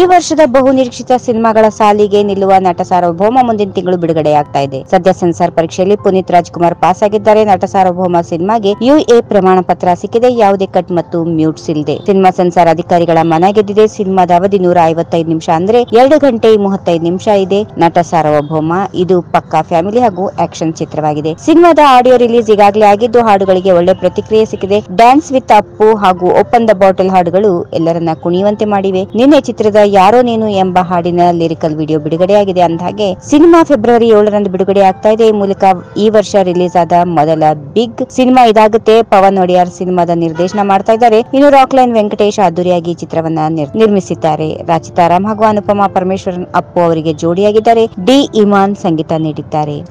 ಈ ವರ್ಷದ ಬಹು ನಿರೀಕ್ಷಿತ ಸಿನಿಮಾಗಳ ಸಾಲಿಗೆ ನಿಲ್ಲುವ ನಟ ಸಾರ್ವಭೌಮ ಮುಂದಿನ ತಿಂಗಳು ಬಿಡುಗಡೆಯಾಗ್ತಾ ಇದೆ. ಸದ್ಯ ಸೆನ್ಸಾರ್ ಪರೀಕ್ಷೆಯಲ್ಲಿ ಪುನೀತ್ ರಾಜ್ಕುಮಾರ್ ಪಾಸ್ ಆಗಿದ್ದಾರೆ. ನಟ ಸಾರ್ವಭೌಮ ಸಿನಿಮಾಗೆ ಯುಎ ಪ್ರಮಾಣ ಪತ್ರ ಸಿಕ್ಕಿದೆ. ಯಾವುದೇ ಕಟ್ ಮತ್ತು ಮ್ಯೂಟ್ಸ್ ಇಲ್ಲದೆ ಸಿನಿಮಾ ಸೆನ್ಸಾರ್ ಅಧಿಕಾರಿಗಳ ಮನ ಗೆದ್ದಿದೆ. ಸಿನಿಮಾದ ಅವಧಿ ನೂರ ಐವತ್ತೈದು ನಿಮಿಷ ಅಂದ್ರೆ ಎರಡು ಗಂಟೆ ಮೂವತ್ತೈದು ನಿಮಿಷ ಇದೆ. ನಟ ಸಾರ್ವಭೌಮ, ಇದು ಪಕ್ಕಾ ಫ್ಯಾಮಿಲಿ ಹಾಗೂ ಆಕ್ಷನ್ ಚಿತ್ರವಾಗಿದೆ. ಸಿನಿಮಾದ ಆಡಿಯೋ ರಿಲೀಸ್ ಈಗಾಗಲೇ ಆಗಿದ್ದು, ಹಾಡುಗಳಿಗೆ ಒಳ್ಳೆ ಪ್ರತಿಕ್ರಿಯೆ ಸಿಕ್ಕಿದೆ. ಡ್ಯಾನ್ಸ್ ವಿತ್ ಅಪ್ಪು ಹಾಗೂ ಓಪನ್ ದ ಬಾಟಲ್ ಹಾಡುಗಳು ಎಲ್ಲರನ್ನ ಕುಣಿಯುವಂತೆ ಮಾಡಿವೆ. ನಿನ್ನೆ ಚಿತ್ರದ ಯಾರೋ ನೀನು ಎಂಬ ಹಾಡಿನ ಲಿರಿಕಲ್ ವಿಡಿಯೋ ಬಿಡುಗಡೆಯಾಗಿದೆ ಅಂದಹಾಗೆ, ಸಿನಿಮಾ ಫೆಬ್ರವರಿ ಏಳರಂದು ಬಿಡುಗಡೆ ಆಗ್ತಾ ಇದೆ. ಈ ಮೂಲಕ ಈ ವರ್ಷ ರಿಲೀಸ್ ಆದ ಮೊದಲ ಬಿಗ್ ಸಿನಿಮಾ ಇದಾಗುತ್ತೆ. ಪವನ್ ಒಡೆಯರ್ ಸಿನಿಮಾದ ನಿರ್ದೇಶನ ಮಾಡ್ತಾ ಇದ್ದಾರೆ. ಇನ್ನು ರಾಕ್ಲೈನ್ ವೆಂಕಟೇಶ್ ಅದ್ದೂರಿಯಾಗಿ ಚಿತ್ರವನ್ನ ನಿರ್- ನಿರ್ಮಿಸಿದ್ದಾರೆ. ರಾಚಿತಾರಾಮ್ ಹಾಗೂ ಅನುಪಮಾ ಪರಮೇಶ್ವರನ್ ಅಪ್ಪು ಅವರಿಗೆ ಜೋಡಿಯಾಗಿದ್ದಾರೆ. ಡಿ ಇಮಾನ್ ಸಂಗೀತ ನೀಡಿದ್ದಾರೆ.